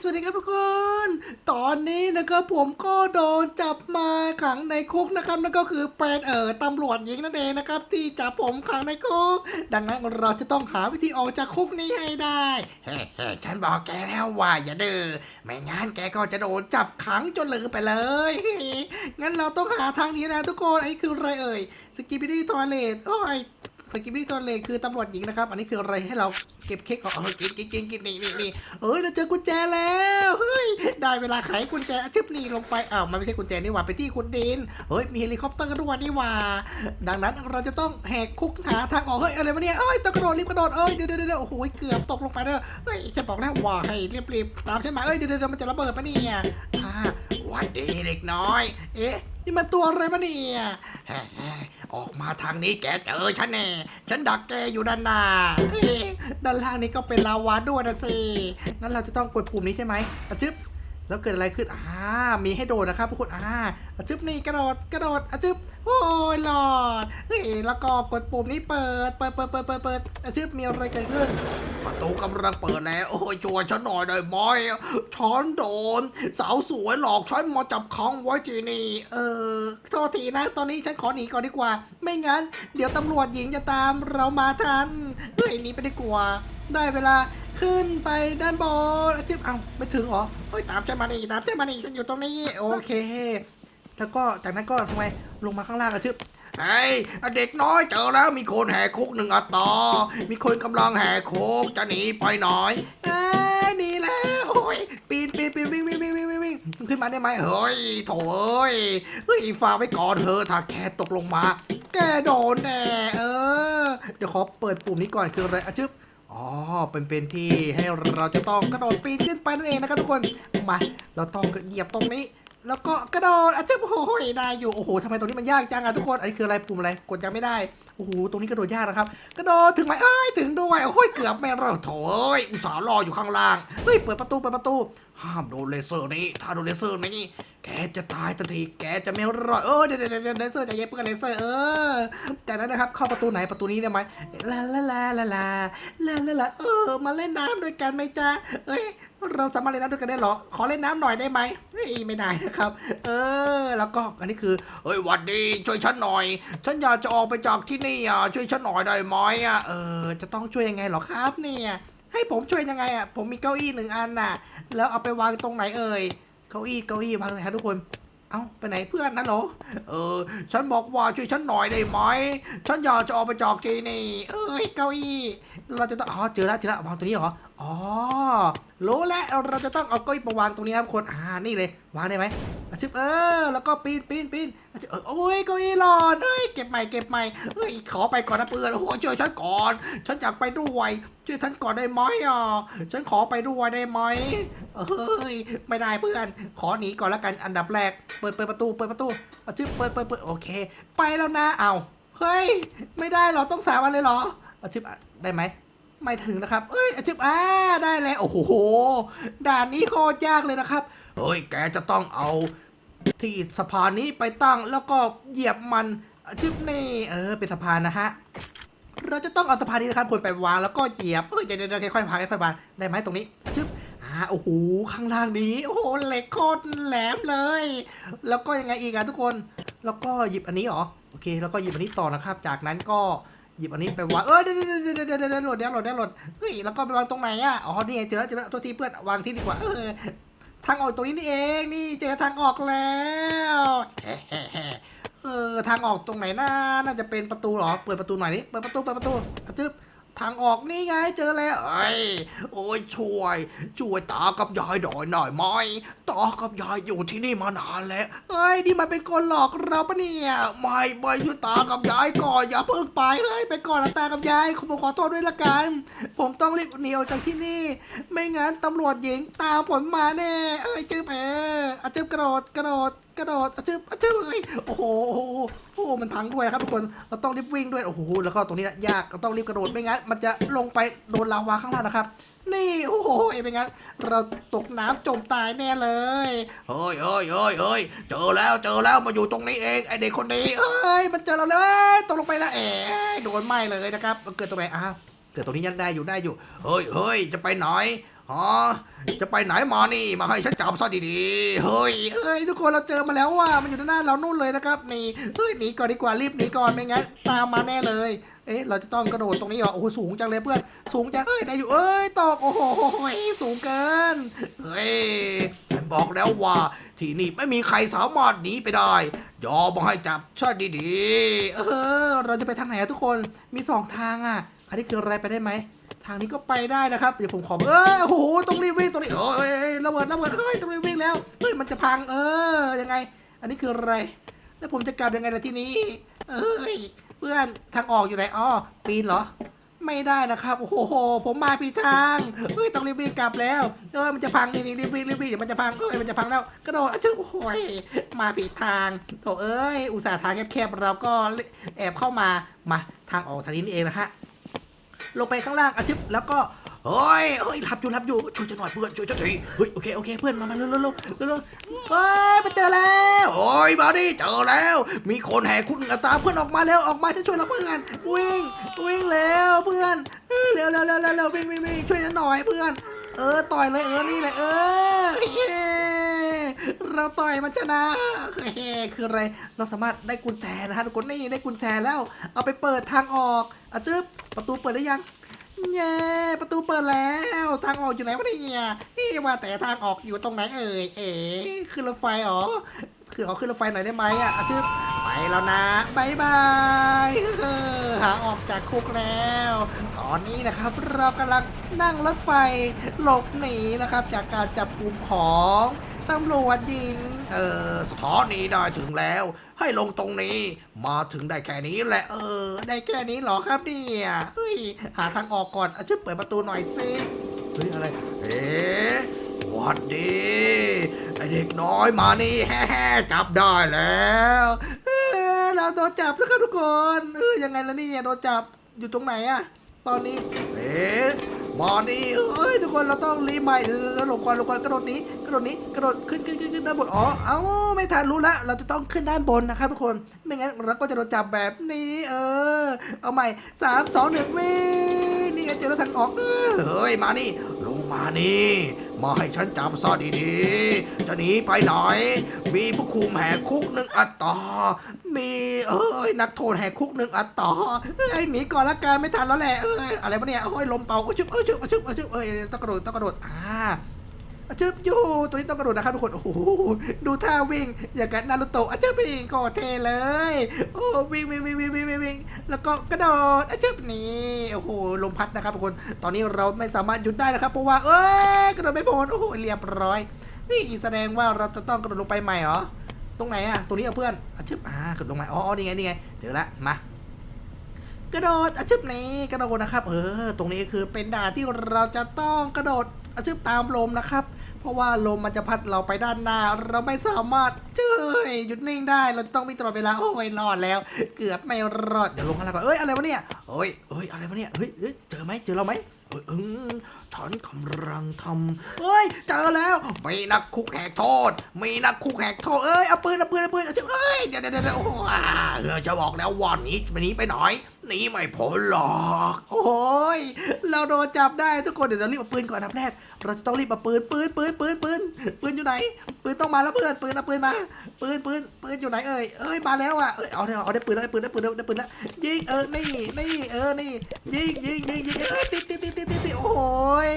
สวัสดีครับทุกคน ตอนนี้นะครับผมก็โดนจับมาขังในคุกนะครับนั่นก็คือเป็นเอ่อตำรวจหญิงนั่นเองนะครับ ที่จับผมขังในคุกดังนั้นเราจะต้องหาวิธีออกจากคุกนี้ให้ได้เฮ้เฮ้ฉันบอกแกแล้วว่าอย่าดื้อไม่งั้นแกก็จะโดนจับขังจนลืมไปเลยงั้นเราต้องหาทางนี้นะทุกคนไอ้คืออะไรเอ่ยสกิปปี้ทอเลตโอ้ย สกิปปี้ตัวเลขคือตำรวจหญิงนะครับ อันนี้คืออะไรให้เราเก็บเค้กเอาเออกินกินกินกินนี่นี่นี่เอ้ยเราเจอกุญแจแล้วเฮ้ยได้เวลาไขกุญแจชึบนี่ลงไปอ้าวมันไม่ใช่กุญแจนี่หว่าไปที่คุณดินเฮ้ยมีเฮลิคอปเตอร์ด้วยนี่หว่า ดังนั้นเราจะต้องแหกคุกหาทางออกเฮ้ยอะไรวะเนี่ยเอ้ยต้องกระโดดรีบกระโดดเอ้ยเดี๋ยวเดี๋ยวเดี๋ยวโอ้โหเกือบตกลงไปเด้อเฮ้ยจะบอกแล้วว่าให้รีบรีบตามฉันมาเอ้ยเดี๋ยวเดี๋ยวมันจะระเบิดปะเนี่ยอ่าวันดีเด็กน้อย เอ๊ะนี่มันตัวอะไรปะเนี่ยแฮ่ๆ ออกมาทางนี้แกเจอฉันแน่ ฉันดักแกอยู่ด้านหน้าเฮ้ยด้านล่างนี้ก็เป็นลาวาด้วยนะสิ งั้นเราจะต้องกดปุ่มนี้ใช่ไหมอะจึ๊บ แล้วเกิดอะไรขึ้น อ่า มีให้โดดนะครับทุกคน อ่าอจึบนี่กระโดด กระโดดอจึบโอ้ยหลอด เฮ้ย แล้วก็กดปุ่มนี้เปิด เปิดเปิดเปิดเปิดเปิดอจึบมีอะไรเกิดขึ้น ประตูกำลังเปิดแล้ว โอ้ยช่วยฉันหน่อยได้ไหมฉันโดน สาวสวยหลอกฉันมาจับของไว้ที่นี่ เออ โทษทีนะ ตอนนี้ฉันขอหนีก่อนดีกว่า ไม่งั้น เดี๋ยวตำรวจหญิงจะตามเรามาทัน เฮ้ยหนีไปดีกว่า ได้เวลาขึ้นไปด้านบนอจิ๊บเอ้าไม่ถึงเหรอเฮ้ยตามฉันมานี่ตามฉันมานี่ฉันอยู่ตรงนี้โอเค แล้วก็จากนั้นก็ทำไมลงมาข้างล่างอะชึบเฮ้ยเด็กน้อยเจอแล้วมีคนแหกคุกหนึ่งอัตอมีคนกำลังแหกคุกจะหนีไปหน่อยเอ้หนีแล้วโอ้ยปีนปีนปีนวิ่งวิ่งวิ่งวิ่งวิ่งวิ่งขึ้นมาได้ไหมเฮ้ยโถเอ้ยเฮ้ยฝากไว้ก่อนเธอะถ้าแกตกลงมา แกโดนแน่เออ เดี๋ยวขอเปิดปุ่มนี้ก่อนคืออะไรอะชึบ อ๋อ เป็นเป็นที่ให้เราจะต้องกระโดดปีนขึ้นไปนั่นเองนะครับทุกคน มา เราต้องเหยียบตรงนี้ แล้วก็กระโดดอาจจะโอ้ยได้อยู่ โอ้โหทำไมตรงนี้มันยากจังอะทุกคน อันนี้คืออะไรปุ่มอะไร กดยังไม่ได้ โอ้โห ตรงนี้กระโดดยากนะครับ กระโดดถึงไหมเอ้ย ถึงด้วย โอ้ย เกือบไม่รอดโถ่เอ้ยอุตส่าห์รออยู่ข้างล่าง เฮ้ย เปิดประตู เปิดประตู ห้ามโดนเลเซอร์นี้ ถ้าโดนเลเซอร์นี้แกจะตายทันที แกจะไม่รอดเออเดี๋ยวเดี๋ยวเดี๋ยวเลเซอร์ใจะเย็บเพื่อนเลเซอร์เออจากนั้นนะครับเข้าประตูไหนประตูนี้ได้ไหมลาลาลาลาลาลาลาลาเออมาเล่นน้ำด้วยกันไหมจ๊ะเอ้ยเราสามารถเล่นน้ำด้วยกันได้เหรอ ขอเล่นน้ำหน่อยได้ไหมเฮ้ยไม่ได้นะครับ เออ แล้วก็อันนี้คือเฮ้ยหวัดดีช่วยฉันหน่อย ฉันอยากจะออกไปจากที่นี่อะช่วยฉันหน่อยได้ไหมอะเออจะต้องช่วยยังไงเหรอครับเนี่ย ให้ผมช่วยยังไงอะ ผมมีเก้าอี้หนึ่งอันน่ะ แล้วเอาไปวางตรงไหนเอ่ย เก้าอี้เก้าอี้วางไหนครับทุกคน เอ้าไปไหนเพื่อนนั่นเหรอ เออ ฉันบอกว่าช่วยฉันหน่อยได้ไหม ฉันอยากจะออกไปจอกกีนี่ เอ้ยเก้าอี้ เราจะต้อง อ๋อเจอแล้วเจอแล้ววางตรงนี้เหรอ อ๋อรู้แล้วเราจะต้องเอาเก้าอี้มาวางตรงนี้นะครับคนอ่านี่เลยวางได้ไหมอะชึบเออ แล้วก็ปีนปีนปีนอชึบเออโอ้ยเก้าอี้หลอดเฮ้ยเก็บใหม่เก็บใหม่เฮ้ยขอไปก่อนนะเพื่อนโอ้โหช่วยฉันก่อน ฉันอยากไปด้วยช่วยฉันก่อนได้ไหมอะฉันขอไปด้วยได้ไหมเอ้ยไม่ได้เพื่อน ขอหนีก่อนแล้วกันอันดับแรกเปิดเปิดประตูเปิดประตูอะชึบเปิดเปิดเปิดโอเค ไปแล้วนะเอาเฮ้ยไม่ได้เหรอต้องสามวันเลยเหรออะชึบได้ไหม ไม่ถึงนะครับ เอ้ยจึบอ่าได้แล้ว โอ้โห ด่านนี้โคตรยากเลยนะครับ เฮ้ย แกจะต้องเอาที่สะพานนี้ไปตั้งแล้วก็เหยียบมันจึบนี่ เออ เป็นสะพานนะฮะ เราจะต้องเอาสะพานนี้นะครับควรไปวางแล้วก็เหยียบ เอ้ยเดี๋ยวเดี๋ยวค่อยๆพาค่อยๆวางได้ไหมตรงนี้จึบอ่า โอ้โห ข้างล่างนี้ โอ้โห เหล็กโคตรแหลมเลย แล้วก็ยังไงอีกอะทุกคน แล้วก็หยิบอันนี้หรอ โอเค แล้วก็หยิบอันนี้ต่อนะครับ จากนั้นก็ หยิบอันนี้ไปวางเออเดี๋ยวเดี๋ยวเดี๋ยวเดี๋ยวโหลดเดี๋ยวโหลดเดี๋ยวโหลดเฮ้ยแล้วก็ไปวางตรงไหนอะอ๋อนี่ไงเจอแล้วเจอแล้วตัวที่เพื่อนวางที่ดีกว่าเออทางออกตรงนี้นี่เองนี่เจอทางออกแล้วเออทางออกตรงไหนน่าน่าจะเป็นประตูหรอเปิดประตูหน่อยนี่เปิดประตูเปิดประตูอะจึ๊บ ทางออกนี่ไงเจอแล้วเอ้ยโอ้ยช่วย ช่วยตากับยายหน่อยหน่อยไหมตากับยายอยู่ที่นี่มานานแล้วเอ้ยนี่มันเป็นคนหลอกเราปะเนี่ยไม่ไม่ช่วยตากับยายก่อนอย่าเพิ่งไปเฮ้ยไปก่อนละตากับยายผมขอโทษด้วยละกัน ผมต้องรีบหนีออกจากที่นี่ ไม่งั้นตำรวจหญิงตามผมมาแน่เอ้ยจืบเอออะจืบกระโดดกระโดดกระโดดอะจืบอะจืบเอ้ยโอ้โห อ้โอ้มันพังด้วยครับทุกคนเราต้องรีบวิ่งด้วยโอ้โหแล้วก็ตรงนี้นะยากเราต้องรีบกระโดดไม่งั้น มันจะลงไปโดนลาวาข้างล่างนะครับ นี่โอ้โหไม่งั้น เราตกน้ำจมตายแน่เลยเฮ้ยเฮ้ยเฮ้ยเฮ้ยเจอแล้วเจอแล้วมาอยู่ตรงนี้เองไอเด็กคนนี้เอ้ยมันเจอเราเลยตกลงไปแล้วเอ๋โดนไหมเลยนะครับมันเกิดตรงไหนอ้าวเกิดตรงนี้ยังได้อยู่ได้อยู่เฮ้ยเฮ้ยจะไปไหน ฮะจะไปไหนมานี่มาให้ฉันจับซะดีๆ เฮ้ยเอ้ยทุกคนเราเจอมาแล้วว่ามันอยู่ด้านหน้าเรานู่นเลยนะครับนี่เฮ้ยหนีก่อนดีกว่ารีบหนีก่อนไม่งั้นตามมาแน่เลย เอ๊ะเราจะต้องกระโดดตรงนี้เหรอโอ้โหสูงจังเลยเพื่อนสูงจังเอ้ยได้อยู่เอ้ยตกโอ้โหสูงเกินเฮ้ยฉันบอกแล้วว่าที่นี่ไม่มีใครสามารถหนีไปได้ยอมมาให้จับซะดีเออ เราจะไปทางไหนอะทุกคนมีสองทางอะอันนี้คืออะไรไปได้ไหม ทางนี้ก็ไปได้นะครับเดี๋ยวผมขอเออโอ้โหตรงนี้วิ่งตรงนี้เอ้ยระเบิดระเบิดเฮ้ยตรงนี้วิ่งแล้วเฮ้ยมันจะพังเออยังไง อันนี้คืออะไร แล้วผมจะกลับยังไงล่ะที่นี้ เอ้ยเพื่อนทางออกอยู่ไหนอ๋อปีนเหรอ ไม่ได้นะครับโอ้โหผมมาผิดทางเฮ้ยต้องรีบวิ่งกลับแล้วเออมันจะพังนี่นี่รีบวิ่งรีบวิ่งเดี๋ยวมันจะพังเอ้ยมันจะพังแล้วกระโดดอะจึ๊บโอ้ยมาผิดทางโถเอ้ยอุตส่าห์ทางแคบๆเราก็แอบเข้ามามาทางออกทางนี้นี่เองนะฮะ ลงไปข้างล่างอะจิ๊บแล้วก็เฮ้ยเฮ้ยหลับอยู่หลับอยู่ช่วยจะหน่อยเพื่อนช่วยฉันทีเฮ้ยโอเคโอเคเพื่อนมามาเร็วเร็วเร็วเร็วเฮ้ยมาเจอแล้วโอ้ยมาดิเจอแล้ว มีคนแห่คุณตามเพื่อนออกมาแล้วออกมาจะช่วยเราเพื่อนวิ่งวิ่งแล้วเพื่อนเร็วเร็วเร็วเร็ววิ่งวิ่งวิ่งช่วยจะหน่อยเพื่อน เออต่อยเลยเออนี่เลยเออเย้เราต่อยมันชนะเฮ้คืออะไรเราสามารถได้กุญแจนะฮะทุกคนนี่ได้กุญแจแล้ว เอาไปเปิดทางออกอะจึ๊บประตูเปิดได้ยังเย้ประตูเปิดแล้วทางออกอยู่ไหนวะเนี่ยนี่ว่าแต่ทางออกอยู่ตรงไหนเอ่ยเอ๋ขึ้นรถไฟเหรอคือเอาขึ้นรถไฟหน่อยได้ไหมอะอะจึ๊บไปแล้วนะบายบายหาออกจากคุกแล้ว อนนี้นะครับ เรากำลังนั่งรถไฟหลบหนีนะครับ จากการจับกลุ่มของตำรวจหญิง เออสถานีได้ถึงแล้ว ให้ลงตรงนี้ มาถึงได้แค่นี้แหละเออ ได้แค่นี้เหรอครับเนี่ยเฮ้ยหาทางออกก่อนอะช่วยเปิดประตูหน่อยสิเฮ้ยอะไร เอ๊ะหวัดดีไอเด็กน้อยมานี่แฮ่จับได้แล้วเออเราโดนจับแล้วครับทุกคนเออยังไงล่ะเนี่ยโดนจับอยู่ตรงไหนอะ ตอนนี้ เอ๊ะมานี่เอ้ยทุกคนเราต้องรีบใหม่แล้วหลบก่อนหลบก่อนกระโดดนี้กระโดดนี้กระโดดขึ้นขึ้นขึ้นขึ้นด้านบนอ๋อเอ้าไม่ทันรู้ละเราจะต้องขึ้นด้านบนนะครับทุกคนไม่งั้นเราก็จะโดนจับแบบนี้ เออ เอาใหม่สามสองหนึ่งวิ่งนี่ไงเจอแล้วทางออกเออเฮ้ยมานี่ลงมานี่ มาให้ฉันจับซะดีๆ จะหนีไปไหน มีผู้คุมแหกคุกหนึ่งอัตรามีเอ้ยนักโทษแหกคุกหนึ่งอัดต่อเอ้ยหนีก่อนละกันไม่ทันแล้วแหละเอ้ยอะไรวะเนี่ยเอ้ยลมเป่าก็ชุบเอ้ยชุบเอ้ยชุบเอ้ยชึบเอ้ยต้องกระโดดต้องกระโดดอ่าอา จึบอยู่ตัวนี้ต้องกระโดดนะครับทุกคน โอ้โห ดูท่าวิ่ง อย่างกับนารุโตะอาจึบเองก็เทเลย โอ้วิ่งวิ่งวิ่งวิ่งวิ่งวิ่งวิ่งแล้วก็กระโดดอาจึบนี่โอ้โห ลมพัดนะครับทุกคน ตอนนี้เราไม่สามารถหยุดได้นะครับ เพราะว่า เอ้ย กระโดดไม่พ้นโอ้โห เรียบร้อยนี่แสดงว่าเราจะต้องกระโดดลงไปใหม่เหรอ ตรงไหนอะตรงนี้เอาเพื่อนอาจึบอ่ากระโดดลงมาอ๋ออ๋อนี่ไงนี่ไง เจอละ มากระโดดอาชึบนี้กระโดดนะครับ เออ ตรงนี้คือเป็นด่านที่เราจะต้องกระโดดอาชึบตามลมนะครับ เพราะว่าลมมันจะพัดเราไปด้านหน้า เราไม่สามารถเจ้ยหยุดนิ่งได้ เราจะต้องวิ่งตลอดเวลาโอ้ยรอดแล้ว เกือบไม่รอดเดี๋ยวลงข้างล่างก่อนเอ้ยอะไรวะเนี่ยเฮ้ยเฮ้ยอะไรวะเนี่ยเฮ้ยเฮ้ยเจอไหมเจอเราไหมเฮ้ยเออฉันกำลังทำเฮ้ยเจอแล้วมีนักคุกแหกโทษมีนักคุกแหกโทษเอ้ยเอาปืนเอาปืนเอาปืนเอาชึบเอ้ยเดี๋ยวเดี๋ยวเดี๋ยวโอ้โหอ่าเออจะบอกแล้วว่าหนีหนีไปหน่อย หนีไม่พ้นหรอก โอ้ย เราโดนจับได้ทุกคนเดี๋ยวเรารีบเอาปืนก่อนอันดับแรก เราจะต้องรีบเอาปืนปืนปืนปืนปืนปืนอยู่ไหน ปืนต้องมาแล้วเพื่อนปืนเอาปืนมา ปืนปืนปืนอยู่ไหนเอ่ยเอ้ยมาแล้วอะเอ้ยเอาได้เอาได้ปืนแล้วได้ปืนได้ปืนแล้วได้ปืนแล้วยิงเออนี่นี่เออนี่ยิงยิงยิงยิงเอ้ยติดติดติดติดติดติดโอ้ย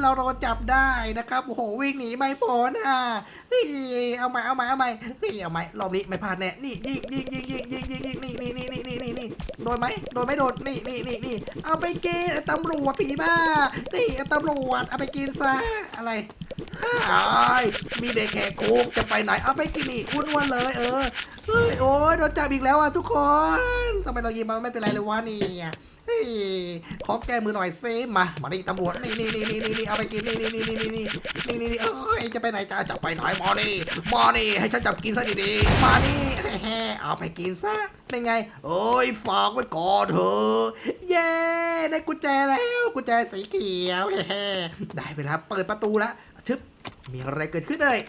เราโดนจับได้นะครับโอ้โหวิ่งหนีไม่พ้นอะเฮ้ยเอาใหม่เอาใหม่เอาใหม่เฮ้ยเอาใหม่รอบนี้ไม่พลาดแน่นี่ยิงยิงยิงยิงยิงยิงยิงนี่นี่นี่นี่นี่นี่นี่โดนไหมโดนไม่โดนนี่นี่นี่นี่เอาไปกินไอ้ตำรวจผีบ้านี่ไอ้ตำรวจเอาไปกินซะอะไรไอ้มีเด็กแหกคุกจะไปไหนเอาไปกินนี่อ้วนๆเลย เออเฮ้ยโอ้ยโดนจับอีกแล้วอะทุกคนทำไมเรายิงมันไม่เป็นไรเลยวะนี่ ขอแก้มือหน่อยเซมา มาดิตำรวจนี่นี่นี่นี่นี่เอาไปกินนี่นี่นี่นี่นี่นี่นี่นี่นี่เอ้ยจะไปไหนจ้าจะไปไหนมานี่มานี่ให้ฉันจับกินซะดีมานี่แฮ่เอาไปกินซะเป็นไงเอ้ยฝากไว้ก่อนเถอะเย้ได้กุญแจแล้วกุญแจสีเขียวแฮ่ได้เวลาเปิดประตูล้วชึบมีอะไรเกิดขึ้นเลย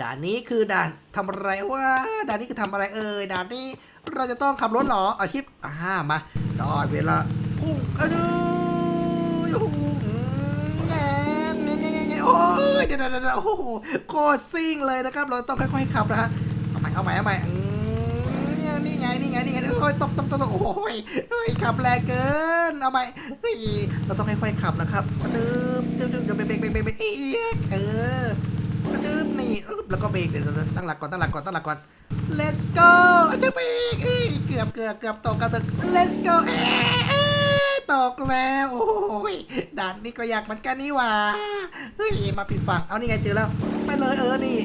ด่านนี้คือด่านทำอะไรวะด่านนี้คือทำอะไรเอ่ยด่านนี้ เราจะต้องขับรถเหรออาชิปอ่ามาได้เวลาพุ่งเอ้ยโอ้โหแหมเดี๋ยเดี๋ยวเดี๋ยวโอ้โหโคตรซิ่งเลยนะครับ เราต้องค่อยๆขับนะฮะเอาใหม่เอาใหม่เอาใหม่อืมนี่ไงนี่ไงนี่ไงโอ้ยตกตกตกโอ้โหเฮ้ยขับแรงเกินเอาใหม่เฮ้ยเราต้องค่อยๆขับนะครับตึ๊บตึ๊บตึ๊บเดี๋ยวเบรกเบรกเบรกเบรกเบร กเอี๊ยดเออตึ๊บนี่อึ๊บแล้วก็เบรกเดี๋ยวตั้งหลักก่อนตั้งหลักก่อนตั้งหลักก่อน let's go จะเบรกเอ้ยเกือบเกือบเกือบตกกันตก let's go เอ๊ะเอ๊ะตกแล้วโอ้ยด่านนี้ก็อยากเหมือนกันนี่หว่าเฮ้ยมาผิดฝั่งเอานี่ไงเจอแล้วไปเลยเออนี่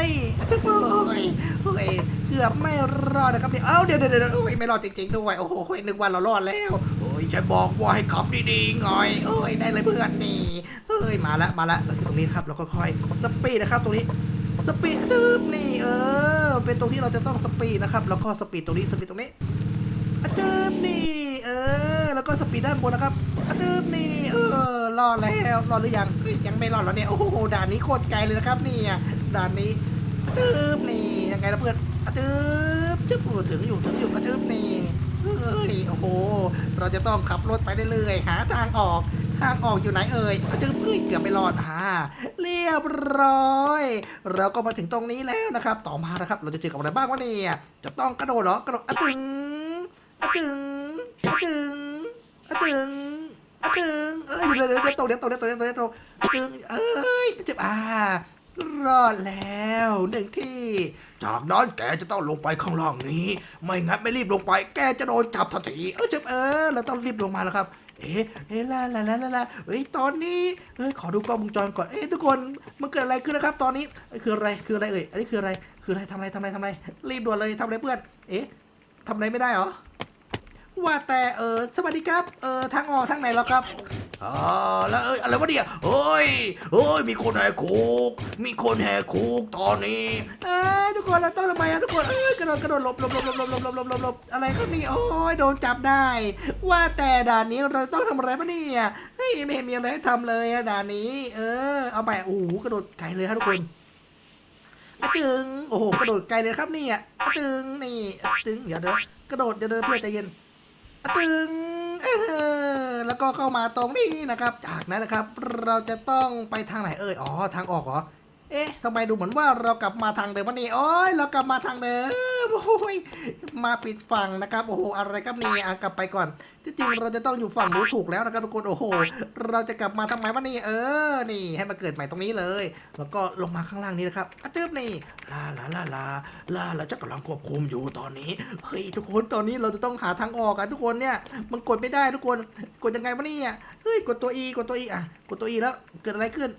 นี่ทุกคนโอ้ยเกือบไม่รอดนะครับเนี่ยเอ้าเดี๋ยวเดี๋ยวเดี๋ยวโอ้ยไม่รอดจริงๆด้วยโอ้โหนึกว่าเรารอดแล้วเฮ้ยจะบอกว่าให้ขับดีๆไงเอ้ยได้เลยเพื่อนนี่ ยมาละมาละแล้วตรงนี้ครับเราค่อยสปีดนะครับ ตรงนี้สปีดจึ๊บนี่เออ เป็นตรงที่เราจะต้องสปีดนะครับแล้วก็สปีดตรงนี้สปีดตรงนี้จึ๊บนี่เออ แล้วก็สปีดด้านบนนะครับจึ๊บนี่เออรอดแล้วรอดหรือยังยังไม่รอดแล้วเนี่ยโอ้โหด่านนี้โคตรไกลเลยนะครับเนี่ยด่านนี้จึ๊บนี่ยังไงล่ะเพื่อนจึ๊บจึ๊บโอ้ถึงอยู่ถึงอยู่จึ๊บนี่เฮ้ยโอ้โห เราจะต้องขับรถไปเรื่อยๆหาทางออก ทางออกอยู่ไหนเอ่ยจึ๊บเอ้ยเกือบไม่รอดอ่าเรียบร้อย เราก็มาถึงตรงนี้แล้วนะครับ ต่อมานะครับ เราจะเจอกับอะไรบ้างวะเนี่ยจะต้องกระโดดเหรอกระโดดอะตึงอะตึงอะตึงอะตึงอะตึงเอ้ยเดี๋ยวเดี๋ยวเดี๋ยวตกเดี๋ยวตกเดี๋ยวตกเดี๋ยวตกเดี๋ยวตกอะตึงเอ้ยเจ็บอ่ารอดแล้วหนึ่งที่ จากนั้นแกจะต้องลงไปข้างล่างนี้ ไม่งั้นไม่รีบลงไป แกจะโดนจับทันทีเออเจ็บเออเราต้องรีบลงมาแล้วครับ เอ๊ะเอ๊ะลาลาลาลาลาเฮ้ยตอนนี้เฮ้ยขอดูกล้องวงจรก่อนเอ๊ะทุกคนมันเกิดอะไรขึ้นนะครับ ตอนนี้คืออะไรคืออะไรเอ่ยอันนี้คืออะไรคืออะไรทำอะไรทำอะไรทำอะไรรีบด่วนเลยทำอะไรเพื่อนเอ๊ะทำอะไรไม่ได้เหรอ ว่าแต่เออสวัสดีครับเออทางออกทางไหนแล้วครับอ่าแล้วเอ้ยอะไรวะเนี่ยเฮ้ยเฮ้ยมีคนแหกคุก มีคนแหกคุกตอนนี้ เอ้ยทุกคนเราต้องทำไมอะทุกคนเอ้ยกระโดดกระโดดหลบหลบหลบหลบหลบหลบหลบหลบหลบหลบอะไรครับนี่โอ้ยโดนจับได้ ว่าแต่ด่านนี้เราต้องทำอะไรปะเนี่ยเฮ้ยไม่เห็นมีอะไรให้ทำเลยอะด่านนี้ เออ เอาไปโอ้โหกระโดดไกลเลยครับทุกคนอะตึงโอ้โหกระโดดไกลเลยครับนี่อะอะตึงนี่อะตึงเดี๋ยวเดี๋ยวกระโดดเดี๋ยวเดี๋ยวเพื่อใจเย็น ตึงเออแล้วก็เข้ามาตรงนี้นะครับ จากนั้นนะครับ เราจะต้องไปทางไหนเอ่ยอ๋อทางออกเหรอ เอ๊ะทำไมดูเหมือนว่าเรากลับมาทางเดิมวะนี่โอ้ยเรากลับมาทางเดิมโอ้ยมาปิดฝั่งนะครับโอ้โหอะไรครับนี่อะกลับไปก่อน ที่จริงเราจะต้องอยู่ฝั่งนู้นถูกแล้วนะครับทุกคนโอ้โห เราจะกลับมาทำไมวะนี่เออ นี่ให้มาเกิดใหม่ตรงนี้เลย แล้วก็ลงมาข้างล่างนี้นะครับอะจึ๊บนี่ลาลาลาลาลาเราจะกำลังควบคุมอยู่ตอนนี้เฮ้ยทุกคนตอนนี้เราจะต้องหาทางออกอะทุกคนเนี่ยมันกดไม่ได้ทุกคนกดยังไงวะเนี่ยเฮ้ยกดตัว E กดตัว E อะกดตัว E แล้วเกิดอะไรขึ้น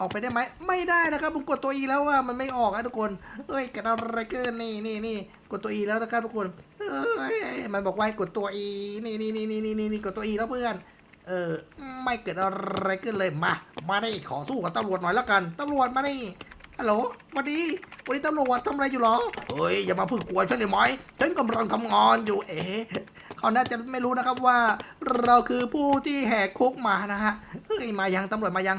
ออกไปได้ไหมไม่ได้นะครับผมกดตัว E แล้วว่ามันไม่ออกอะทุกคนเอ้ยเกิดอะไรขึ้นนี่นี่นี่กดตัว E แล้วนะครับทุกคนเอ้ยมันบอกว่าให้กดตัว E นี่นี่นี่นี่นี่นี่นี่กดตัว E แล้วเพื่อนเออไม่เกิดอะไรขึ้นเลยมา มาไดิขอสู้กับตำรวจหน่อยแล้วกันตำรวจมาดิฮัลโหลสวัสดีวันนี้ตำรวจทำอะไรอยู่หรอเฮ้ยอย่ามาพึ่งกลัวฉันเลยไหมฉันกำลังทำงานอยู่เอ๊ะเขาน่าจะไม่รู้นะครับว่า เราคือผู้ที่แหกคุกมานะฮะเฮ้ยมายังตำรวจมายัง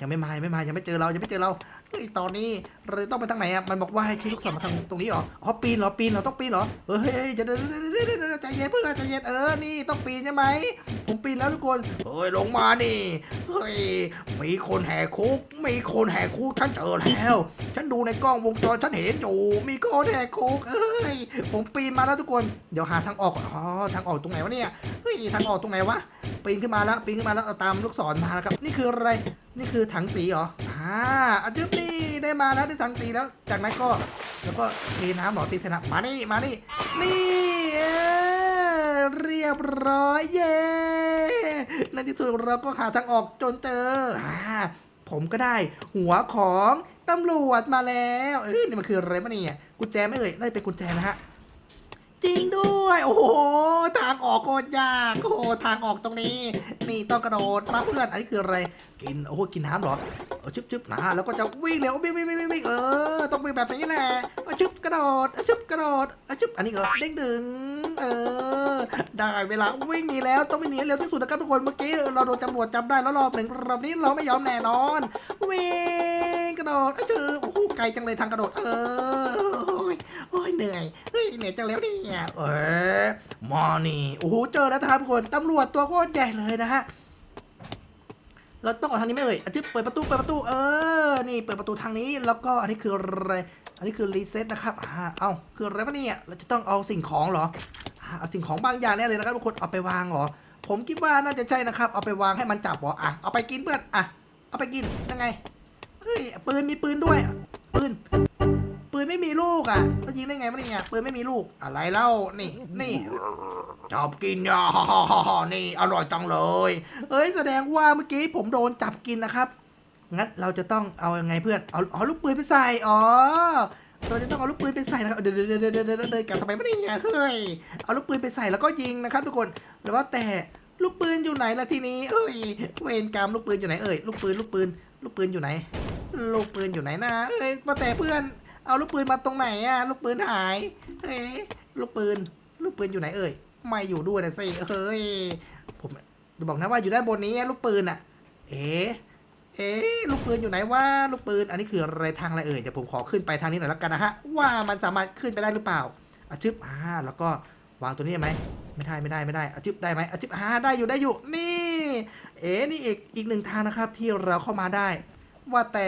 ยังไม่มายังไม่มายังไม่เจอเรายังไม่เจอเราเฮ้ยตอนนี้เราจะต้องไปทางไหนอะมันบอกว่าให้ชี้ลูกศรมาทางตรงนี้เหรออ๋อปีนเหรอปีนเหรอต้องปีนเหรอเฮ้ยจะใจเย็นเพื่อนใจเย็นเออนี่ต้องปีนใช่ไหมผมปีนแล้วทุกคนเฮ้ยลงมานี่เฮ้ยมีคนแหกคุก มีคนแหกคุกฉันเจอแล้ว ฉันดูในกล้องวงจรฉันเห็นอยู่มีโกแหกคุกเอ้ยผมปีนมาแล้วทุกคนเดี๋ยวหาทางออกอ๋อทางออกตรงไหนวะเนี่ยเฮ้ยทางออกตรงไหนวะปีนขึ้นมาแล้วปีนขึ้นมาแล้วตามลูกศรมาแล้วครับนี่คืออะไร นี่คือถังสีเหรอ อ่าอาจึ๊บนี่ได้มาแล้วได้ถังสีแล้ว จากนั้นก็แล้วก็เทน้ำหรอตีสนับมานี่มานี่ นี่เรียบร้อยเย้ในที่สุดเราก็หาทางออกจนเจออ่าผมก็ได้หัวของตำรวจมาแล้ว เอ้ยนี่มันคืออะไรมะเนี่ยกุญแจไม่เอ่ยน่าจะเป็นกุญแจนะฮะ จริงด้วย โอ้โห ทางออกโคตรยาก โอ้โห ทางออกตรงนี้ นี่ต้องกระโดดมาเพื่อน อันนี้คืออะไร กิน โอ้โห กินน้ำเหรอเออชึบชึบนะแล้วก็จะวิ่งเร็ววิ่งวิ่งวิ่งวิ่งเออ ต้องวิ่งแบบนี้แหละเออชึบกระโดดเออชึบกระโดดเออชึบอันนี้เหรอเด้งดึง เออ ได้เวลาวิ่งหนีแล้ว ต้องวิ่งหนีเร็วที่สุดนะครับทุกคน เมื่อกี้เราโดนตำรวจจับได้แล้วรอบหนึ่งรอบนี้เราไม่ยอมแน่นอน วิ่งกระโดดเออเจอโอ้โห ไกลจังเลยทางกระโดด เออ เหนื่อยเฮ้ยเหนื่อยจังแล้วเนี่ยเอ๊ะมานี่โอ้โหเจอแล้วนะครับทุกคนตำรวจตัวโคตรใหญ่เลยนะฮะเราต้องออกทางนี้ไหมเอ่ยอจึ๊บเปิดประตูเปิดประตูเออ นี่เปิดประตูทางนี้แล้วก็อันนี้คืออะไรอันนี้คือรีเซ็ตนะครับอ่าเอ้าคืออะไรวะเนี่ยเราจะต้องเอาสิ่งของเหรอเอาสิ่งของบางอย่างแน่เลยนะครับทุกคนเอาไปวางเหรอ ผมคิดว่าน่าจะใช่นะครับ เอาไปวางให้มันจับเหรออะเอาไปกินเพื่อนอะเอาไปกินยังไงเฮ้ยปืนมีปืนด้วยปืน นไม่มีลูกอะจะยิงได้ไงวะเนี่ยปืนไม่มีลูกอะไรเล่านี่นี่ชอบกินอะนี่อร่อยจังเลยเอ้ยแสดงว่าเมื่อกี้ผมโดนจับกินนะครับงั้นเราจะต้องเอายังไงเพื่อนเอาเอาลูกปืนไปใส่อ๋อเราจะต้องเอาลูกปืนไปใส่นะครับเดี๋ยวเดี๋ยวเดี๋ยวเดินเดินกลับทำไมไม่ได้เนี่ยเฮ้ยเอาลูกปืนไปใส่แล้วก็ยิงนะครับทุกคนแต่ว่าแต่ลูกปืนอยู่ไหนล่ะทีนี้ เอ้ย เวรกรรมลูกปืนอยู่ไหนเอ่ยลูกปืนลูกปืน ลูกปืนอยู่ไหน ลูกปืนอยู่ไหนนะเอ้ยว่าแต่เพื่อน เอาลูกปืนมาตรงไหนอะลูกปืนหายเอ้ยลูกปืน ลูกปืนอยู่ไหนเอ่ย ไม่อยู่ด้วยนะสิเฮ้ย ผมจะบอกนะว่าอยู่ด้านบนนี้ลูกปืนอะเอ๊ะเอ๊ะลูกปืนอยู่ไหนว่าลูกปืน อันนี้คืออะไรทางอะไรเอ่ยเดี๋ยวผมขอขึ้นไปทางนี้หน่อยแล้วกันนะฮะ ว่ามันสามารถขึ้นไปได้หรือเปล่าอาชึบอ่าแล้วก็วางตัวนี้ได้ไหมไม่ได้ไม่ได้ไม่ได้อาชึบได้ไหมอาชึบอ่าได้อยู่ได้อยู่นี่ เอ๊ะนี่อีกอีกหนึ่งทางนะครับที่เราเข้ามาได้ ว่าแต่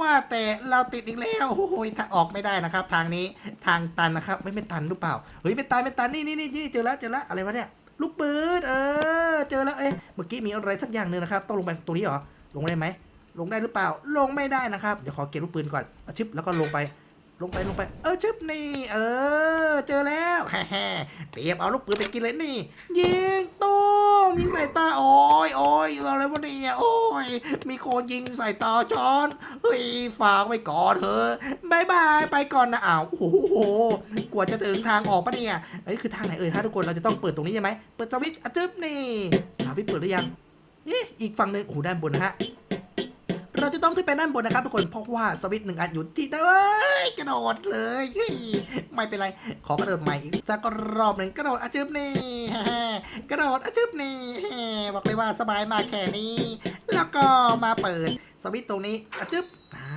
ว่าแต่เราติดอีกแล้วโอ้โหถ้าออกไม่ได้นะครับ ทางนี้ทางตันนะครับไม่เป็นตันหรือเปล่าเฮ้ยเป็นตันเป็นตันนี่นี่นี่นี่เจอแล้วเจอแล้วอะไรวะเนี่ยลูกปืนเออ เจอแล้วเอ๊ะเมื่อกี้มีอะไรสักอย่างหนึ่งนะครับ ต้องลงไปตรงนี้เหรอลงได้ไหมลงได้หรือเปล่า ลงไม่ได้นะครับ เดี๋ยวขอเก็บลูกปืนก่อนอาชิบแล้วก็ลงไป ลงไปลงไป เออชึบนี่ เออ เจอแล้วแฮ่เตรียมเอาลูกปืนไปกินเลยนี่ ยิงตุ้มยิงใส่ตาโอ้ยโอ้ยอะไรวะเนี่ยโอ้ยมีคนยิงใส่ตาจอนเฮ้ยฝากไว้ก่อนเถอะบายบายไปก่อนนะอ้าวโอ้โหกว่าจะถึงทางออกปะเนี่ยอันนี้คือทางไหนเอ่ยถ้าทุกคนเราจะต้องเปิดตรงนี้ใช่ไหมเปิดสวิตช์อะจึ๊บนี่สาวิตช์เปิดหรือยังเอ๊ะอีกฝั่งหนึ่งโอ้โหด้านบนฮะ เราจะต้องขึ้นไปด้านบนนะครับทุกคน เพราะว่าสวิตช์หนึ่งอันอยู่ที่เอ้ยกระโดดเลยเฮ้ยไม่เป็นไร ขอกระโดดใหม่อีกสักรอบหนึ่งกระโดดอาจึบนี่กระโดดอาจึบนี่บอกเลยว่าสบายมากแค่นี้ แล้วก็มาเปิดสวิตช์ตรงนี้อาจึบอ่า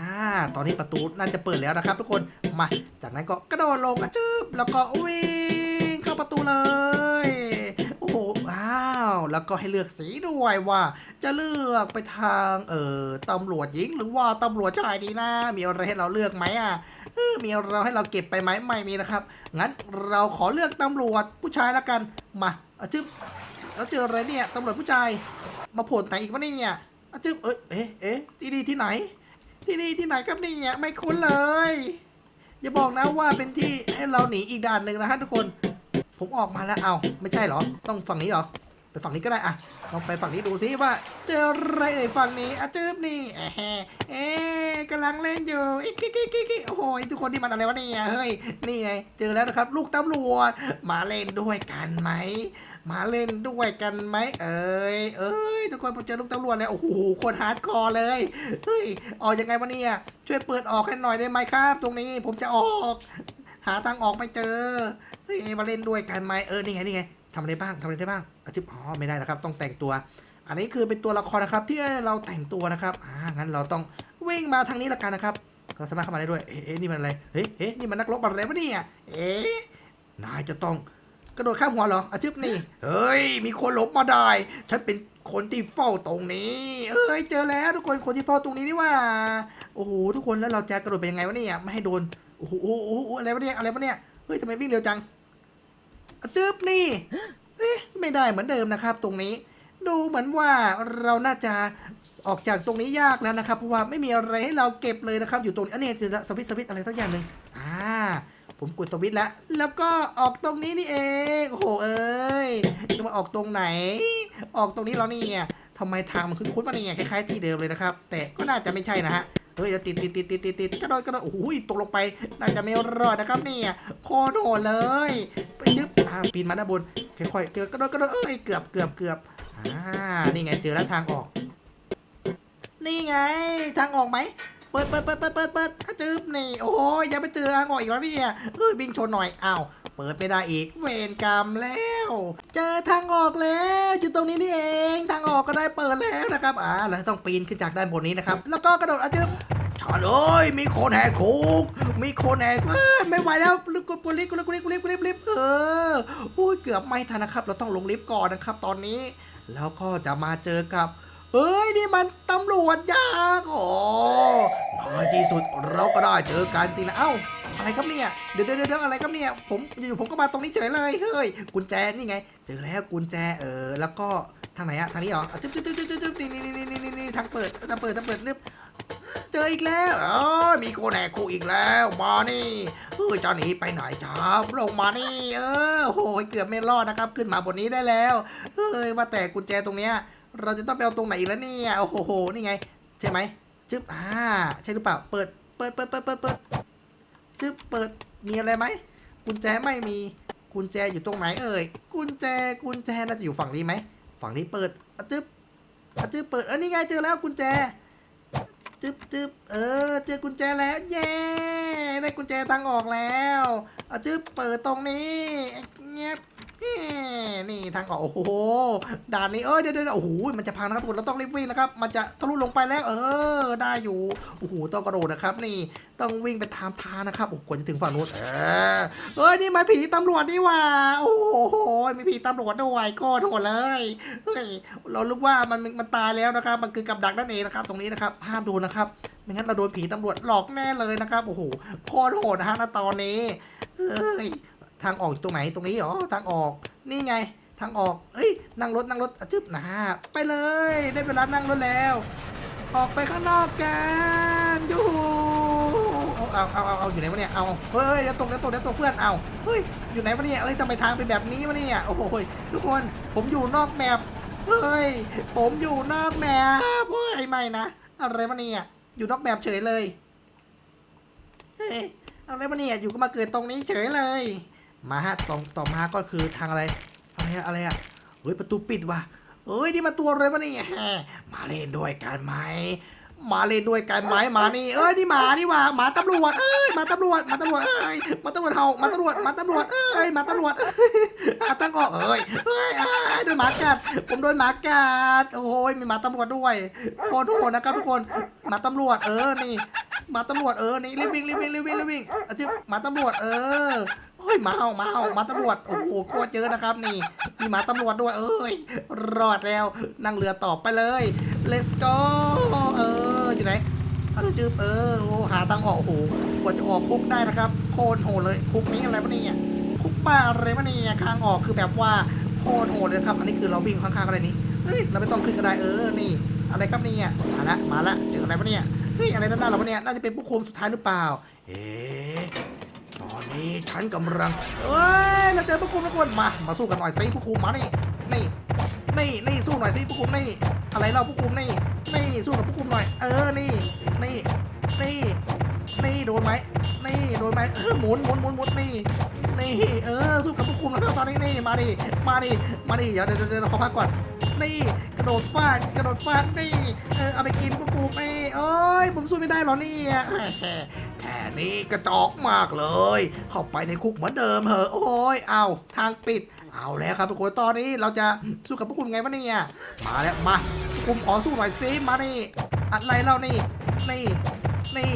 ตอนนี้ประตูน่าจะเปิดแล้วนะครับ ทุกคน มา จากนั้นก็กระโดดลงอาจึบแล้วก็วิ่งเข้าประตูเลยาวแล้วก็ให้เลือกสีด้วยว่า จะเลือกไปทางเอ่อตำรวจหญิงหรือว่าตำรวจชายดีนะ มีอะไรให้เราเลือกไหมอะเออมีอะไรให้เราเก็บไปไหมไม่มีนะครับ งั้นเราขอเลือกตำรวจผู้ชายละกันมาอาจึ๊บแล้วเจออะไรเนี่ยตำรวจผู้ชาย มาโผล่ไหนอีกวะเนี่ยอาจึ๊บเอ้ยเอ๊ะเอ๊ะที่นี่ที่ไหน ที่นี่ที่ไหนครับเนี่ยไม่คุ้นเลยอย่าบอกนะว่าเป็นที่ให้เราหนีอีกด่านหนึ่งนะฮะทุกคน ผมออกมาแล้วเอาไม่ใช่เหรอ ต้องฝั่งนี้เหรอ ฝั่งนี้ก็ได้อะลองไปฝั่งนี้ดูซิว่าเจออะไรเอ่ยฝั่งนี้อะจืบนี่แฮเอ๊ะกำลังเล่นอยู่อิกิกิกิกิโอ้โหทุกคนที่มันอะไรวะเนี่ยเฮ้ยนี่ไงเจอแล้วนะครับ ลูกตำรวจมาเล่นด้วยกันไหมมาเล่นด้วยกันไหมเอ้ยเอ้ยทุกคนผมเจอลูกตำรวจแล้วโอ้โหโคนฮาร์ดคอร์เลยเฮ้ยออกยังไงวะเนี่ยช่วยเปิดออกให้หน่อยได้ไหมครับ ตรงนี้ผมจะออก หาทางออกไม่เจอเฮ้ยมาเล่นด้วยกันไหมเออนี่ไงนี่ไง ทำอะไรบ้างทำอะไรได้บ้างอาชิบอ๋อไม่ได้นะครับ ต้องแต่งตัว อันนี้คือเป็นตัวละครนะครับ ที่เราแต่งตัวนะครับอ่างั้นเราต้องวิ่งมาทางนี้ละกันนะครับ เราสามารถเข้ามาได้ด้วยเอ๊ะนี่มันอะไรเฮ้ยเอ๊ะนี่มันนักรบอะไรวะเนี่ยเอ๊ะนายจะต้องกระโดดข้ามหัวเหรออาชิบนี่เฮ้ย มีคนหลบมาได้ ฉันเป็นคนที่เฝ้าตรงนี้ เอ้ยเจอแล้วทุกคนคนที่เฝ้าตรงนี้นี่ว่า โอ้โหทุกคนแล้วเราจะกระโดดไปยังไงวะเนี่ยไม่ให้โดนโอ้โหอะไรวะเนี่ยอะไรวะเนี่ยเฮ้ยทำไมวิ่งเร็วจัง จึ๊บนี่เอ๊ะไม่ได้เหมือนเดิมนะครับ ตรงนี้ ดูเหมือนว่าเราน่าจะออกจากตรงนี้ยากแล้วนะครับ เพราะว่าไม่มีอะไรให้เราเก็บเลยนะครับ อยู่ตรงนี้อันนี้คือสวิตช์สวิตอะไรสักอย่างหนึ่งอ่าผมกดสวิตช์แล้ว แล้วก็ออกตรงนี้นี่เอง โอ้โหเอ้ยจะมาออกตรงไหน ออกตรงนี้แล้วเนี่ยทำไมทางมันคุ้นๆว่าเนี่ยคล้ายๆที่เดิมเลยนะครับ แต่ก็น่าจะไม่ใช่นะฮะเฮ้ยติดติดติดติดติดติดกระโดดกระโดดโอ้โหตกลงไป น่าจะไม่รอดนะครับเนี่ยโคตรโหดเลยาปีนมาด้านบนค่อยๆเกือบกระโดดกระโดดเอ้ยเกือบเกือบเกือบอ่านี่ไงเจอแล้วทางออก นี่ไงทางออกไหมเปิดเปิดเปิดเปิดเปิดเปิดอะจึ๊บนี่โอ้ยยังไม่เจอทางออกอีกแล้วเนี่ยเอ้ยบิงชนหน่อยอ้าวเปิดไม่ได้อีก เวรกรรมแล้ว เจอทางออกแล้วอยู่ตรงนี้นี่เอง ทางออกก็ได้เปิดแล้วนะครับอ่าเราต้องปีนขึ้นจากด้านบนนี้นะครับ แล้วก็กระโดดอะจึ๊บ ฉันเอ้ยมีคนแหกคุกมีคนแอกไม่ไหวแล้วรีบกดปุ่ลิฟต์กดลิฟต์กดลิฟต์กดลิฟต์กดลิฟต์เออโอ้ยเกือบไม่ทันนะครับ เราต้องลงลิฟต์ก่อนนะครับ ตอนนี้ แล้วก็จะมาเจอกับเฮ้ยนี่มันตำรวจยักโอ้น้อยที่สุดเราก็ได้เจอกันสินะเอ้าอะไรครับเนี่ยเดี๋ยวเดี๋ยวเดี๋ยวอะไรครับเนี่ย ผมอยู่ผมก็มาตรงนี้เฉยเลยเฮ้ยกุญแจนี่ไง เจอแล้วกุญแจเออแล้วก็ทางไหนอะทางนี้เหรอจึ๊บจึ๊บจึ๊บจึ๊บจึ๊บนี่นี่นี่นี่นี่นี่ทางเปิดทางเปิดทางเปิดนึบ เจออีกแล้วเอ้ยมีคนแหกคุกอีกแล้ว มานี่เฮ้ยจะหนีไปไหนจ้าลงมานี่ เออโหยเกือบไม่รอดนะครับ ขึ้นมาบนนี้ได้แล้วเฮ้ยว่าแต่กุญแจตรงเนี้ย เราจะต้องไปเอาตรงไหนอีกแล้วเนี่ยโอ้โหนี่ไง ใช่ไหมจึ๊บอ่าใช่หรือเปล่าเปิดเปิดเปิดเปิดเปิดเปิดจึ๊บเปิดมีอะไรไหมกุญแจไม่มีกุญแจอยู่ตรงไหนเอ่ยกุญแจกุญแจน่าจะอยู่ฝั่งนี้ไหมฝั่งนี้เปิดอะจึ๊บอะจึ๊บเปิดเออนี่ไงเจอแล้วกุญแจ จึ๊บจึ๊บเออ เจอกุญแจแล้ว เย้ได้กุญแจทางออกแล้วอะจึ๊บเปิดตรงนี้เงียบ นี่ทางออกโอ้โหด่านนี้เอ้ยเดี๋ยวเดี๋ยวโอ้โหมันจะพังนะครับทุกคนเราต้องรีบวิ่งนะครับ มันจะทะลุลงไปแล้ว เออ ได้อยู่โอ้โหต้องกระโดดนะครับ นี่ต้องวิ่งไปตามทางนะครับโอ้โหกว่าจะถึงฝั่งนู้นเออเอ้ยนี่มันผีตำรวจนี่ว่า โอ้โหมีผีตำรวจด้วยโคตรโหดเลยเฮ้ยเรารู้ว่ามันมันตายแล้วนะครับ มันคือกับดักนั่นเองนะครับ ตรงนี้นะครับห้ามดนนะครับไม่งั้นเราโดนผีตำรวจหลอกแน่เลยนะครับโอ้โหโคตรโหดนะฮะณตอนนี้เอ้ย ทางออกอยู่ตรงไหนตรงนี้เหรอทางออกนี่ไง ทางออกเอ้ยนั่งรถนั่งรถจึ๊บนะฮะไปเลย ได้เวลานั่งรถแล้ว ออกไปข้างนอกกันยูเอาเอาเอาเอาอยู่ไหนวะเนี่ยเอาเฮ้ยเดี๋ยวตกเดี๋ยวตกเดี๋ยวตกเพื่อนเอาเฮ้ยอยู่ไหนวะเนี่ยเอ้ยทำไมทางเป็นแบบนี้วะเนี่ยโอ้โหทุกคนผมอยู่นอกแมปเฮ้ยผมอยู่นอกแมปเฮ้ยไม่นะอะไรวะเนี่ยอยู่นอกแมปเฉยเลยเฮ้ยอะไรวะเนี่ยอยู่ก็มาเกิดตรงนี้เฉยเลย มาฮะตรงต่อมาก็คือทางอะไร อะไรอะอะไรอะเฮ้ยประตูปิดว่ะเฮ้ยนี่มาตัวอะไรวะเนี่ยมาเล่นด้วยกันไหมมาเล่นด้วยกันไหมมานี่ เอ้ยนี่หมานี่ว่าหมาตำรวจเอ้ยหมาตำรวจหมาตำรวจเอ้ยหมาตำรวจเห่าหมาตำรวจหมาตำรวจเอ้ยหมาตำรวจอ้ยอะตั้งออกเอ้ยเอ้ยโดนหมากัด ผมโดนหมากัดโอ้ยมีหมาตำรวจด้วยโคตรโหดนะครับทุกคนหมาตำรวจเออนี่หมาตำรวจเออนี่รีบวิ่งรีบวิ่งรีบวิ่งรีบวิ่งอะที่หมาตำรวจเออ โอ้ยมาเอามาเอามาตำรวจโอ้โหโคตรเจอนะครับ นี่มีหมาตำรวจด้วย เอ้ย รอดแล้วนั่งเรือต่อไปเลย let's go เอออยู่ไหนเออจืบเออโอ้หาทางออกโอ้โหกว่าจะออกคุกได้นะครับ โคตรโหดเลยคุกนี้อะไรวะเนี่ยคุกป้าอะไรวะเนี่ยทางออกคือแบบว่าโคตรโหดเลยครับ อันนี้คือเราวิ่งข้างๆอะไรนี่เฮ้ยเราไม่ต้องขึ้นก็ได้เออนี่อะไรครับเนี่ยมาละมาละเจออะไรวะเนี่ยเฮ้ยอะไรด้านหน้าเราวะเนี่ยน่าจะเป็นผู้คุมสุดท้ายหรือเปล่า เอ๊ะ นี้ฉันกำลังเอ้ยเราเจอผู้คุมทุกคนมา มาสู้กันหน่อยสิผู้คุมมานี่นี่นี่นี่สู้หน่อยสิผู้คุมนี่ อะไรเราผู้คุมนี่นี่สู้กับผู้คุมหน่อย เออนี่นี่นี่นี่โดนไหมนี่โดนไหมเออหมุนหมุนหมุนหมุนนี่นี่เออสู้กับผู้คุมแล้วตอนนี้นี่มาดิมาดิมาดิเดี๋ยวเดี๋ยวเดี๋ยวขอพักก่อนนี่กระโดดฟาดกระโดดฟาดนี่เออเอาไปกินผู้คุมนี่โอ้ยผมสู้ไม่ได้หรอเนี่ย ค่นี้กระจอกมากเลย เข้าไปในคุกเหมือนเดิมเหอะ โอ้ย เอาทางปิด เอาแล้วครับทุกคนตอนนี้เราจะสู้กับพวกคุณไงวะเนี่ย มาแล้ว มากคุณขอสู้หน่อยซิมานี่ อะไรเล่านี่ นี่ นี่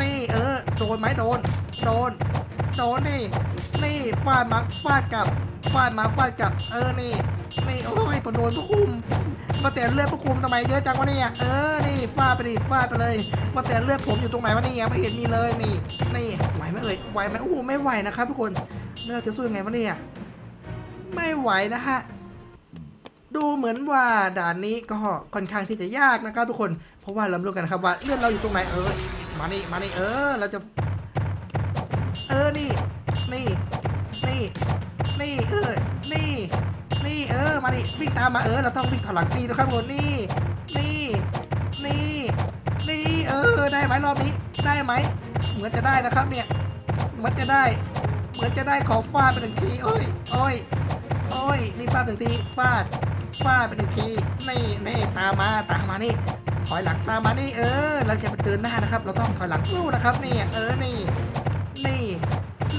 นี่ เออ โดนไหมโดน โดน โดนนี่ นี่ ฟาดมา ฟาดกลับ ฟาดมา ฟาดกลับ เออ นี่ นี่โอ้ยผมโดนพวกคุมมาแต่เลือดพวกคุมทำไมเยอะจังวะเนี่ยเออนี่ฟาดไปดิฟาดไปเลยมาแต่เลือดผมอยู่ตรงไหนวะเนี่ยไม่เห็นมีเลยนี่นี่ไหวไหมเอ่ยไหวไหมโอ้โหไม่ไหวนะครับทุกคนแล้วเราจะสู้ยังไงวะเนี่ยไม่ไหวนะฮะดูเหมือนว่าด่านนี้ก็ค่อนข้างที่จะยากนะครับทุกคนเพราะว่าเรารู้กันนะครับว่าเลือดเราอยู่ตรงไหนเออมานี่มานี่เออเราจะ เออนี่นี่นี่นี่เออนี่ นี่เออมานี่วิ่งตามมาเออเราต้องวิ่งถอยหลังตีนะครับทุกคนนี่ นี่ นี่ นี่เออได้ไหมรอบนี้ได้ไหมเหมือนจะได้นะครับเนี่ยเหมือนจะได้ เหมือนจะได้ขอฟาดไปหนึ่งทีโอ้ยโอ้ยโอ้ยนี่ฟาดหนึ่งทีฟาดฟาดไปหนึ่งทีนี่นี่ตามมาตามมานี่ถอยหลังตามมานี่เออ เราจะไปเดินหน้านะครับ เราต้องถอยหลังสู้นะครับนี่เออนี่ นี่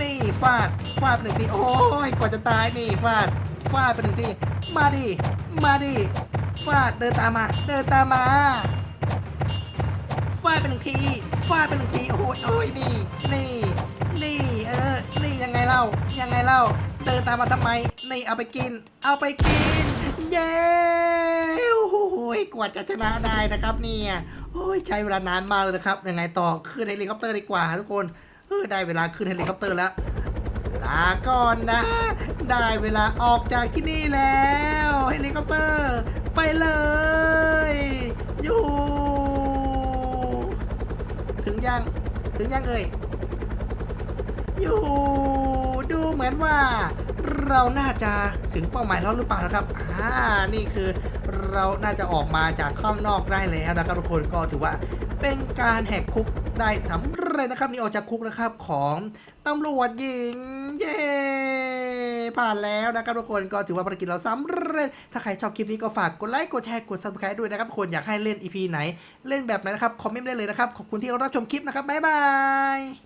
นี่ฟาดฟาดไปหนึ่งทีโอ้ยกว่าจะตายนี่ฟาด ฟาดไปหนึ่งทีมาดิมาดิฟาดเดินตามมา เดินตามมาฟาดไปหนึ่งทีฟาดไปหนึ่งทีโอ้โหโอ้ยนี่นี่นี่เออนี่ยังไงเล่ายังไงเล่าเดินตามมาทำไมนี่เอาไปกิน เอาไปกิน เย้โอ้โหยกว่าจะชนะได้นะครับเนี่ยโอ้ยใช้เวลานานมากเลยนะครับยังไงต่อขึ้นเฮลิคอปเตอร์ดีกว่าทุกคนเออได้เวลาขึ้นเฮลิคอปเตอร์แล้ว ลาก่อนนะ ได้เวลาออกจากที่นี่แล้วเฮลิคอปเตอร์ ไปเลยยูถึงยังถึงยังเอ่ยยูดูเหมือนว่า เราน่าจะถึงเป้าหมายแล้วหรือเปล่านะครับอ่านี่คือเราน่าจะออกมาจากข้างนอกได้แล้วนะครับทุกคนก็ถือว่าเป็นการแหกคุก ได้สำเร็จนะครับ นี่ออกจากคุกนะครับของตำรวจหญิงเย้ผ่านแล้วนะครับทุกคนก็ถือว่าภารกิจเราสำเร็จ ถ้าใครชอบคลิปนี้ก็ฝากกดไลค์กดแชร์กด subscribe ด้วยนะครับคนอยากให้เล่น EP ไหน เล่นแบบไหนนะครับคอมเมนต์ได้เลยนะครับขอบคุณที่รับชมคลิปนะครับบ๊ายบาย